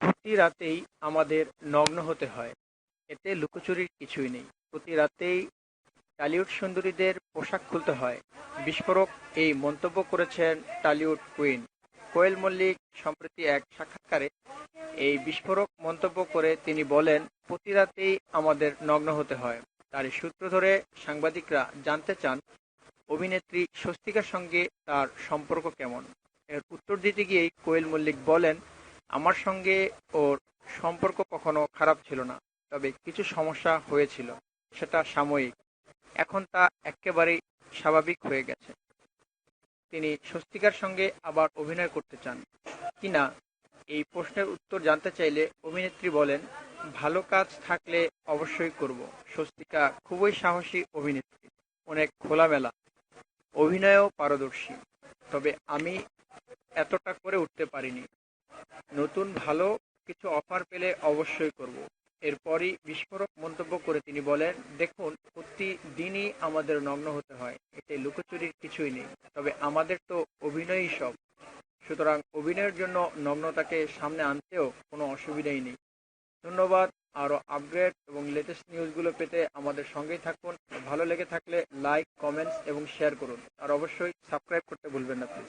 প্রতি রাতেই আমাদের নগ্ন হতে হয়। এতে লুকোচুরির কিছুই নেই। প্রতি রাতেই টালিউড সুন্দরীদের পোশাক খুলতে হয়। বিস্ফোরক এই মন্তব্য করেছেন টালিউড কুইন। কোয়েল মল্লিক সম্প্রতি এক সাক্ষাৎকারে এই বিস্ফোরক মন্তব্য করে তিনি বলেন, প্রতি রাতেই আমাদের নগ্ন হতে হয়। তার সূত্র ধরে সাংবাদিকরা জানতে চান, অভিনেত্রী স্বস্তিকার সঙ্গে তার সম্পর্ক কেমন। এর উত্তর দিতে গিয়েই কোয়েল মল্লিক বলেন আমার সঙ্গে ওর সম্পর্ক কখনো খারাপ ছিল না, তবে কিছু সমস্যা হয়েছিল, সেটা সাময়িক। এখন তা একেবারেই স্বাভাবিক হয়ে গেছে। তিনি স্বস্তিকার সঙ্গে আবার অভিনয় করতে চান। কিনা? এই প্রশ্নের উত্তর জানতে চাইলে অভিনেত্রী বলেন, ভালো কাজ থাকলে অবশ্যই করব। স্বস্তিকা খুবই সাহসী অভিনেত্রী, অনেক খোলামেলা, অভিনয়েও পারদর্শী। তবে আমি এতটা করে উঠতে পারিনি। নতুন ভালো কিছু অফার পেলে অবশ্যই করব। এরপরই বিস্ফোরক মন্তব্য করে তিনি বলেন, দেখুন, প্রতিদিনই আমাদের নগ্ন হতে হয়, এতে লুকোচুরির কিছুই নেই। তবে আমাদের তো অভিনয়ই সব। সুতরাং অভিনয়ের জন্য নগ্নতাকে সামনে আনতেও কোনো অসুবিধাই নেই। ধন্যবাদ। আরও আপগ্রেড এবং লেটেস্ট নিউজগুলো পেতে আমাদের সঙ্গেই থাকুন। ভালো লেগে থাকলে লাইক কমেন্টস এবং শেয়ার করুন। আর অবশ্যই সাবস্ক্রাইব করতে ভুলবেন না প্লিজ